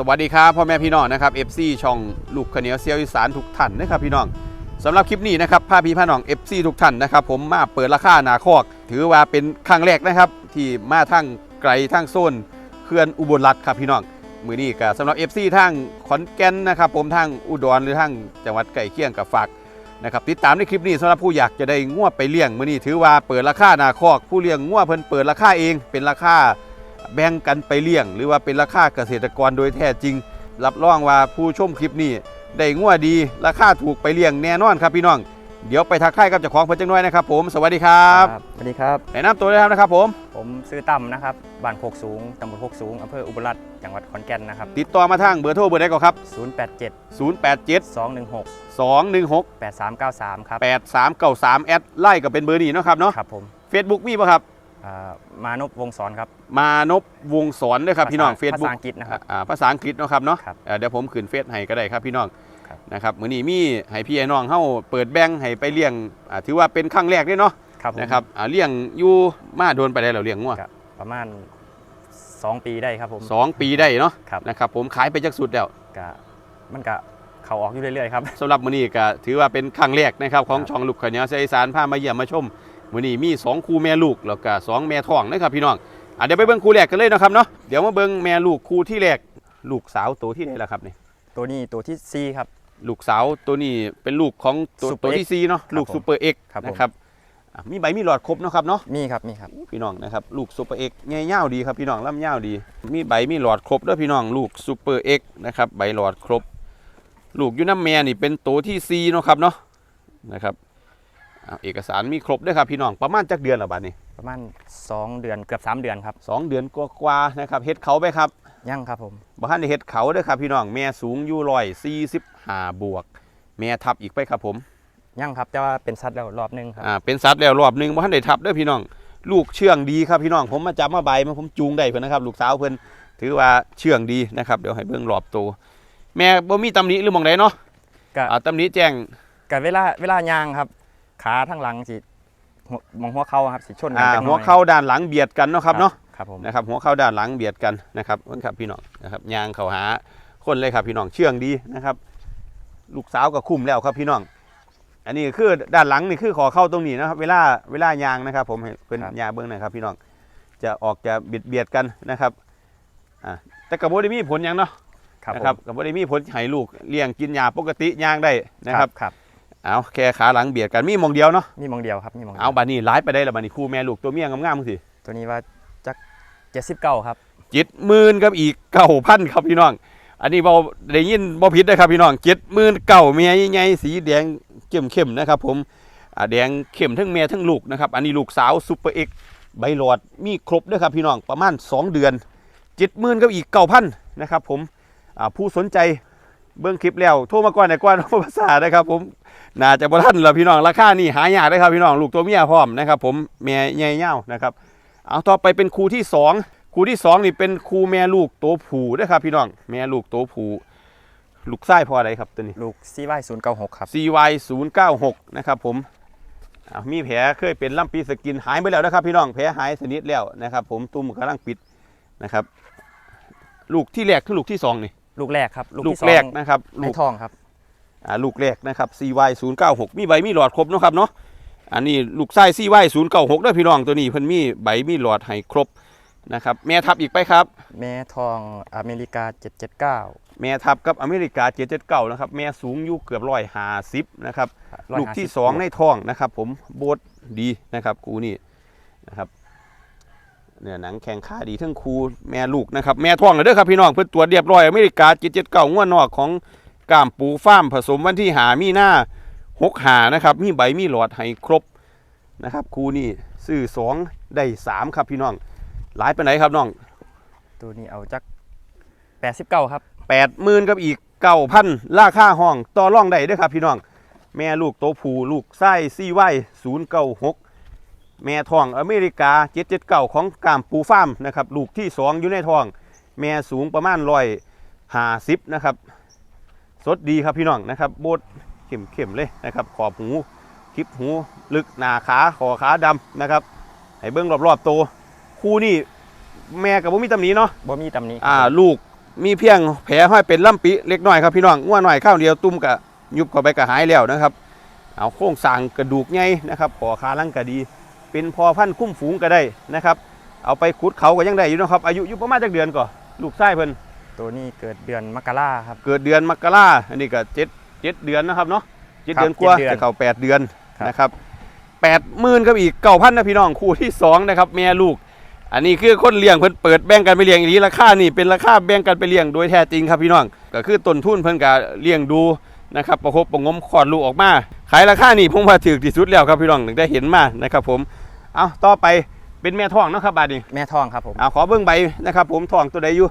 สวัสดีครับพ่อแม่พี่น้องนะครับ FC ช่องลูกขเนียวเซียวอีสานทุกท่านนะครับพี่น้องสำหรับคลิปนี้นะครับพาพี่พาน้อง FC ทุกท่านนะครับผมมาเปิดราคาหนาคอก ถือว่าเป็นครั้งแรกนะครับ ที่มาทั้งไกลทั้งโซนเขื่อนอุบลรัฐครับพี่น้องมือนี้ก็สำหรับ FC ทั้งขอนแก่นนะครับผมทั้งอุดรหรือทั้งจังหวัดใกล้เคียงกับฝากนะครับติดตามในคลิปนี้สำหรับผู้อยากจะได้งวไปเลี้ยงมือนี้ถือว่าเปิดราคาหนาคอก ผู้เลี้ยงงวเพิ่นเปิดราคาเองเป็นราคา แบ่งกันไปเลี้ยง หรือว่าเป็นราคาเกษตรกรโดยแท้จริง รับรองว่าผู้ชมคลิปนี้ได้งัวดีราคาถูกไปเลี้ยงแน่นอนครับพี่น้อง เดี๋ยวไปทักทายกับเจ้าของเพิ่นจังน้อยนะครับ ผมสวัสดีครับสวัสดีครับแนะนำตัวเลยครับนะครับ ผม ผมซื้อต่ำนะครับบ้านโคกสูงตำบลโคกสูงอำเภออุบลรัตน์จังหวัดขอนแก่นนะครับ ติดต่อมาทางเบอร์โทรเบอร์ใดก่อนครับ 087 087 216 216 8393 ครับ8393แอดไล่กับเป็นเบอร์นี้เนาะครับเนาะครับผม Facebook มีป่ะครับ อ่ามานพวงศรครับ มานพวงศรด้วยครับพี่น้องภาษา Facebook ภาษาอังกฤษนะครับอ่าภาษาอังกฤษเนาะครับเนาะครับอ่าเดี๋ยวผมขึ้นเฟซให้ก็ได้ครับพี่น้องครับ นะครับมื้อนี้มีให้พี่ไอ้น้องเฮาเปิดแบงค์ให้ไปเลี้ยงอ่าถือว่าเป็นครั้งแรกด้วยเนาะครับผมนะครับอ่าเลี้ยงอยู่มาโดนไปได้แล้วเลี้ยงงัวครับประมาณ 2 ปีได้ครับผม สองปีได้เนาะครับ นะครับผมขายไปจักสุดแล้ว กะมันกะเขาออกอยู่เรื่อยๆครับ สำหรับมื้อนี้ก็ถือว่าเป็นครั้งแรกนะครับของครับ ช่องลูกขาวเหนียวเสียอีสานพามาเยี่ยมมาชม มื้อนี้มีสองคู่แม่ลูกแล้วก็สองแม่ท้องนะครับพี่น้องอะเดี๋ยวไปเบิ่งคู่แรกกันเลยเนาะครับเนาะเดี๋ยวมาเบิ่งแม่ลูกคู่ที่แรกลูกสาวตัวที่ไหนล่ะครับนี่ตัวนี้ตัวที่ 4 ครับ ลูกสาวตัวนี้เป็นลูกของตัว Super ตัวที่ซีเนาะครับลูกผมซูเปอร์เอ็กครับผมนะครับอะมีใบมีหลอดครบเนาะครับเนาะมีครับมีครับพี่น้องนะครับลูกซูเปอร์เอ็กเงี้ยาวดีครับพี่น้องล่ำยาวดี มีใบมีหลอดครบด้วยพี่น้องลูกซูเปอร์เอ็กนะครับใบหลอดครบ ลูกอยูน้ำแม่นี่เป็นตัวที่ซีเนาะครับเนาะนะครับอะ เอกสารมีครบด้วยครับพี่น้องประมาณจักเดือนละบาดนี้ประมาณ 2 เดือนเกือบ 3 เดือนครับสองเดือนกว่าๆนะครับเฮ็ดเขาไปครับยังครับผมบ้านในเฮ็ดเขาเด้วยครับพี่น้องแม่สูงอยู่ร้อยสี่สิบห้าบวก แม่ทับอีกไปครับผมยังครับแต่ว่าเป็นสัตว์แล้วรอบหนึงครับอ่าเป็นสัตว์แล้วรอบหนึงบ่ทันได้ทับเด้อพี่น้อง ลูกเชื่องดีครับพี่น้องผมมาจับมาใบมาผมจูงได้เพิ่นนะครับ ลูกสาวเพิ่นถือว่าเชื่องดีนะครับเดี๋ยวให้เบิ่งรอบตัวแม่บ่มีตำหนิหรือหมองใดเนาะกะอ่าตำหนิแจ้งกะเวลาเวลายางครับ ขาทั้งหลังสิหัวมองหัวเข่าครับสิชนกันอ่าจักน่อยหัวเข้าด้านหลังเบียดกันเนาะครับเนาะครับผมนะครับหัวเข้าด้านหลังเบียดกันนะครับเพิ่นครับพี่น้องนะครับยางเข้าหาคนเลยครับพี่น้องเชื่องดีนะครับ ลูกสาวก็คุ้มแล้วครับพี่น้อง อันนี้คือด้านหลังนี่คือขอเข้าตรงนี้นะครับ เวลาเวลายางนะครับ ผมให้เพิ่นยาเบิ้งหนะครับ พี่น้องจะออกจะเบียดเบียดกันนะครับอ่าแต่กระโบได้มีผลหยังเนาะ ครับนะครับผมกระโบได้มีผลให้ลูกเลี้ยงกินยาปกติยางได้นะครับครับ เอาแค่ขาหลังเบียดกันมีหมองเดียวเนาะมีหมองเดียวครับมีหมองดียวเอาบานี้ร้ายไปได้แล้วบานี้คู่แม่ลูกตัวเมียงามๆมึงสิตัวนี้ว่าจักเจ็ดสิบเก้าครับเจ็ดหมื่นกับอีกเก้าพันครับพี่น้อง อันนี้เราได้ยินบ่ผิดนะครับพี่น้องเจ็ดหมื่นเก้าเมียใหญ่ๆสีแดงเข้มๆนะครับ ผมอ่าแดงเข้มทั้งเมียทั้งลูกนะครับอันนี้ลูกสาวซูเปอร์เอ็กใบหลอดมีครบด้วยครับพี่น้องประมาณ 2 เดือนเจ็ดหมื่นกับอีกเก้าพันนะครับ ผมอ่าผู้สนใจเบื้องคลิปแล้วโทรมาก่อนในก่อนภาษานะครับ ผม น่าจะบ่ทันแล้วพี่น้องราคานี่หายากนะครับพี่น้องลูกตัวเมียพร้อมนะครับผมเมียใหญ่เง่านะครับเอาต่อไปเป็นครูที่สองคู่ที่สองนี่เป็นคู่แม่ลูกตัวผู้เด้อครับพี่น้องแม่ลูกตัวผู้ลูกไส้พออะไรครับตัวนี้ลูกซีไวศูนย์เก้าหกครับ CY 0 9 6นะครับผมอ่ามีแผลเคยเป็นลำปีสกินหายไปแล้วนะครับ พี่น้องแผลหายสนิทแล้วนะครับ ผมตุ้มกำลังปิดนะครับ ลูกที่แรกคือลูกที่สองนี่ลูกแรกครับ ลูกลูกที่สองแรกนะครับในลูกท้องครับอ่า ลูกแรกนะครับ CY 0 9 6 มีใบมีหลอดครบเนาะครับเนาะอันนี้ลูกไส้ CY 0 9 6 ด้วยพี่น้องตัวนี้เพิ่นมีใบมีหลอดให้ครบนะครับแม่ทับอีกไปครับ แม่ทองอเมริกาเจ็ดเจ็ดเก้าแม่ทับกับอเมริกาเจ็ดเจ็ดเก้านะครับ แม่สูงอยู่เกือบร้อยห้าสิบนะครับลูกที่สองในท้องนะครับ ผมโบดดีนะครับกูนี่นะครับเนี่ยหนังแข็งขาดีทั้งครูแม่ลูกนะครับ แม่ท้องเลยเด้อครับพี่น้องเพื่อตรวจเรียบร้อยอเมริกาเจ็ดเจ็ดเก้างวดนอกของ กามปูฟ้าร์มผสมวันที่หามีหน้าหกหานะครับ มีใบมีหลอดให้ครบนะครับครูนี่ซื้อสองได้สามครับพี่น้อง หลายไปไหนใดครับน้องตัวนี้เอาจักแปดสิบเก้าครับแปดหมื่นกับอีกเก้าพันราคาห้องต่อรองได้เด้วยครับพี่น้อง แม่ลูกโตวผูลูกไส้ซี่ไว้ศูนย์เก้าหกแม่ทองอเมริกาเจ็ดเจ็ดเก้าของกามปูฟาร์มนะครับลูกที่สองอยู่ในท้อง แม่สูงประมาณร้อยห้าสิบนะครับ สดดีครับพี่น้องนะครับโบดเข้มเข้มๆเลยนะครับ ขอบหูคลิปหูลึกหนาขาคอขาดำนะครับให้เบิ้งรอบๆตัวคู่นี่แม่กับบ่มีตำหนิเนาะบ่มีตำหนี้อ่าลูกมีเพียงแผลห้อยเป็นลำปีเล็กน้อยครับพี่น้องง่วหน่อยข้าวเดียวตุ้มกะยุบเข้าไปกะหายแล้วนะครับเอาโครงสร้างกระดูกใหญ่นะครับขอขาลังก็ดี เป็นพอพันธุ์คุ้มฝูงก็ได้นะครับ เอาไปขุดเขาก็ยังได้อยู่นะครับอายุอยู่ประมาณจักเดือนก่อนลูกไส้เพิ่น ตัวนี้เกิดเดือนมกราครับ เกิดเดือนมกราอันนี้ก็เจ็ดเจ็ดเดือนนะครับเนาะเจ็ดครับเดือนกว่าเจ็ดเดือนจะเข้าแปดเดือนครับ นะครับแปดหมื่นกับอีกเก้าพันนะพี่น้องคู่ที่สองนะครับแม่ลูก อันนี้คือคนเลี้ยงเพิ่นเปิดแบ่งกันไปเลี้ยงอีหลีราคานี่เป็นราคาแบ่งกันไปเลี้ยงโดยแท้จริงครับพี่น้องก็คือต้นทุนเพิ่นก็เลี้ยงดูนะครับประคบประหงมคลอดลูกออกมาขายราคานี่ผมว่าถือที่สุดแล้วครับพี่น้องถึงได้เห็นมานะครับผมเอาต่อไปเป็นแม่ท้องเนาะครับบาดนี้แม่ทองครับผมเอาขอเบิ่งใบนะครับผมท้องตัวใดอยู่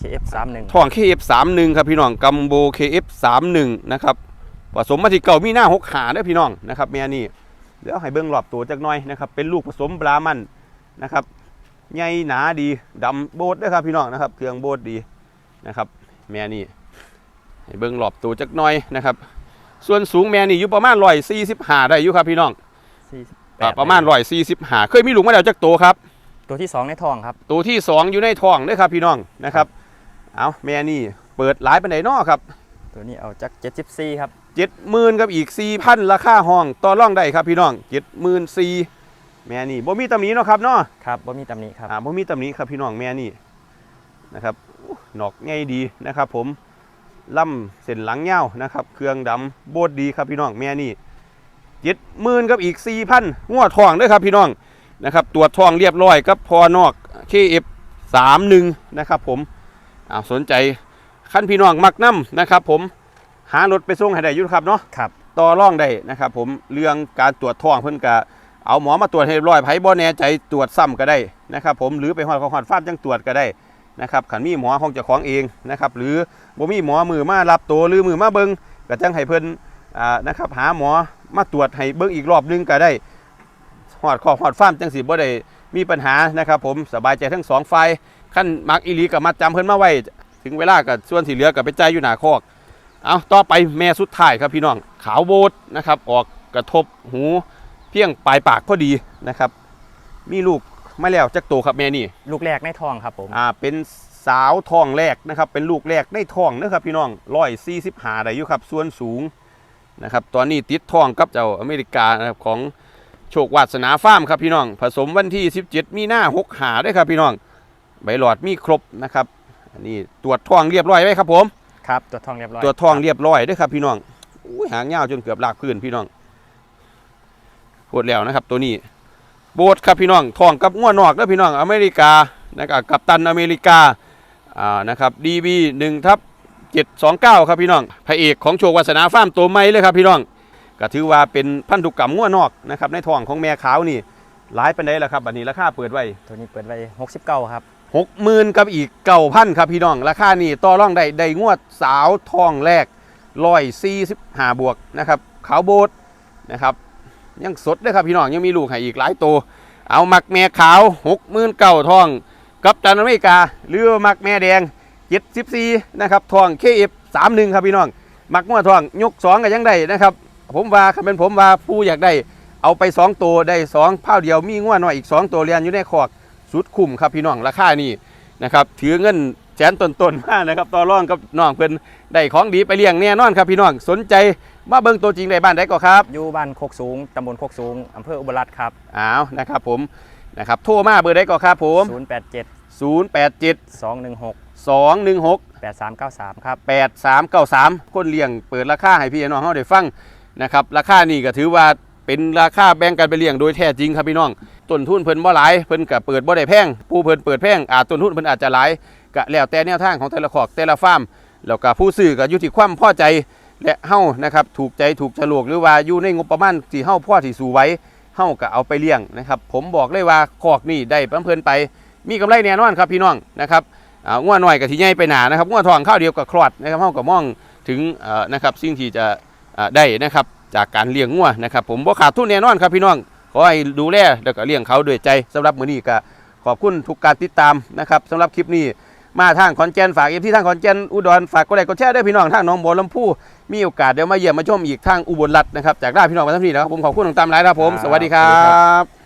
KF31 ทอง KF31 ครับพี่น้องกัมโบ KF31 นะครับผสมมาที่เก่ามีหน้าหกขาเด้อพี่น้องนะครับแม่นี่เดี๋ยวให้เบิ้งรอบตัวจักหน่อยนะครับเป็นลูกผสมบรามันนะครับใหญ่หนาดีดำโบดเด้อครับพี่น้องนะครับเครื่องโบดดีนะครับแม่นี่ให้เบิ้งรอบตัวจักหน่อยนะครับ ส่วนสูงแม่นี่อยู่ประมาณร้อยสี่สิบห้าได้อยู่ครับพี่น้องอ่า48ประมาณร้อยสี่สิบห้าเคยมีลูกมาแล้วจักตัวครับ ตัวที่2ในทองครับ ตัวที่สองอยู่ในท้องเด้อครับพี่น้องนะครับ เอาแม่นี่เปิดหลายปันไดนอครับ ตัวนี้เอาจาก74ครับเจ็ดหมื่นกับอีกสี่พันราคาห้องต่อร่องได้ครับพี่น้องเจ็ดหมื่นสี่แม่นี่บ่มีตำหนิเนาะครับเนาะครับบ่มีตำหนิครับอ่าบ่มีตำหนิครับพี่น้องแม่นี่นะครับอู้หนอกง่ายดีนะครับ ผมล่ำเส้นหลังเงาวนะครับ เครื่องดำโบดดีครับพี่น้องแม่นี่เจ็ดหมื่นกับอีกสี่พันงัวทองเด้วยครับพี่น้องนะครับตรวจทองเรียบร้อยกับพอนอก KF 3 1นะครับผม อ่าสนใจขั้นพี่น้องมักน้ำนะครับ ผมหารถไปส่งให้ได้อยุครับเนาะครับต่อร่องได้นะครับ ผมเรื่องการตรวจท้องเพิ่นกะเอาหมอมาตรวจให้เรียบร้อยไผบ่แน่ใจตรวจซ้ำก็ได้นะครับ ผมหรือไปฮอดของฮอดฟาร์มจังตรวจก็ได้นะครับขันมีหมอของเจ้าของเองนะครับ หรือบ่มีหมอมือมารับตัวหรือมือมาเบิงก็จังให้เพิ่นอ่านะครับหาหมอมาตรวจให้เบิ่งอีกรอบหนึงก็ได้ฮอดของฮอดฟาร์มจังสิบ่ได้ มีปัญหานะครับผมสบายใจทั้งสองฝ่ายขั้นมักอีหลีก็มาจำเพิ่นมาไว้ ถึงเวลาก็ส่วนที่เหลือก็ไปจ่ายอยู่หน้าคอกเอาต่อไปแม่สุดท้ายครับพี่น้องขาวโบดนะครับออกกระทบหูเพียงปลายปากพอดีนะครับ มีลูกมาแล้วจักโตวครับแม่นี่ลูกแรกในทองครับผมอ่าเป็นสาวทองแรกนะครับเป็นลูกแรกในท้องนะครับพี่น้องร้อยสี่สิบหาได้อยู่ครับส่วนสูงนะครับตอนนี้ติดท้องกับเจ้าอเมริกานะครับของ โชควาสนาฟาร์มครับพี่น้อง ผสมวันที่ 17 มีหน้าหกหาด้วยครับพี่น้อง ใบหลอดมีครบนะครับ อันนี้ตรวจท้องเรียบร้อยไว้ครับผม ครับตัวทองเรียบร้อยตัวจทองเรียบร้อยเด้วยครับพี่น้องอุ้ยหางยาวจนเกือบลากพื้นพี่น้องปวดแล้วนะครับ ตัวนี้ โบดครับพี่น้องทองกับง้วนอกแล้วพี่น้องอเมริกานะครับกับตันอเมริกาอ่านะครับดีบีหนึ่งทับเจ็ดสองเก้าครับพี่น้องพระเอกของโชควัสนาฟาร์มตัวใหม่เลยครับพี่น้อง ก็ถือว่าเป็นพันธุกรรมง้วนอกนะครับในทองของแม่ขาวนี่หลายเป็นไดแล้วครับบัดนี้ราคาเปิดไว้ตัวนี้เปิดไว้69ครับหกหมื่นกับอีกเก้าพันครับพี่น้อง ราคานี่ต่อร่องได้ได้งวดสาวทองแรกร้อยสี่สิบห้าบวกนะครับขาวโบดนะครับ ยังสดเลยครับพี่น้องยังมีลูกให้อีกหลายตัวเอามักแม่ขาวหกหมื่นเก้าทอง กับตันอเมริกา หรือว่ามักแม่แดงเจ็ดสิบสี่นะครับทองเคเอฟสามหนึ่งครับพี่น้อง มักงวดทองยกสองก็ยังได้นะครับ ผมว่าคันเป็นผมว่าผู้อยากได้ เอาไปสองตัวได้สองเผาเดียวมีงวดหน่อยอีกสองตัวเรียนอยู่ในคอกสุดคุ้มครับพี่น้องราคานี่นะครับถือเงินแสนต้นๆมากนะครับต่อรองกับน้องเพิ่นได้ของดีไปเลี้ยงแน่นอนครับพี่น้องสนใจมาเบิ่งตัวจริงในบ้านได้ก็ครับอยู่บ้านโคกสูงตำบลโคกสูงอำเภออุบลรัตน์ครับอ้าวนะครับผมนะครับโทรมาเบอร์ได้ก็ครับผม087 087 216 216 8393 ครับ 8393 คนเลี้ยงเปิดราคาให้พี่น้องเฮาได้ฟัง นะครับราคานี่ก็ถือว่าเป็นราคาแบ่งกันไปเลี้ยงโดยแท้จริงครับพี่น้องต้นทุนเพิ่นบ่หลายเพิ่นก็เปิดบ่ได้แพงผู้เพิ่นเปิดแพงอาจต้นทุนเพิ่นอาจจะหลายก็แล้วแต่แนวทางของแต่ละขอกแต่ละฟาร์มแล้วก็ผู้ซื้อก็อยู่ที่ความพอใจและเฮานะครับถูกใจถูกฉลวกหรือว่าอยู่ในงบประมาณที่เฮาพอที่สู่ไว้เฮาก็เอาไปเลี้ยงนะครับผมบอกเลยว่าขอกนี่ได้เพิ่นไป มีกำไรแน่นอนครับพี่น้องนะครับอ่าง้วหน่อยกับที่ใหญ่ไปหนานะครับง้วทองข้าวเดียวกับคลอดนะครับเฮาก็มองถึงเอ่อนะครับสิ่งที่จะ ได้นะครับจากการเลี้ยงงัวนะครับผมบ่ขาดทุนแน่นอนครับพี่น้องขอให้ดูแลแล้วก็เลี้ยงเขาด้วยใจสำหรับมื้อนี้ก็ขอบคุณทุกการติดตามนะครับสำหรับคลิปนี้มาทางขอนแก่นฝากเอฟที่ทางขอนแก่นอุดรฝากกดไลค์กดแชร์ด้วยพี่น้องทางหนองบัวลำพูมีโอกาสเดี๋ยวมาเยี่ยมมาชมอีกทางอุบลรัตน์นะครับจากได้พี่น้องมาทั้งทีนะครับผมขอบคุณตามไลนะครับผม สวัสดีครับ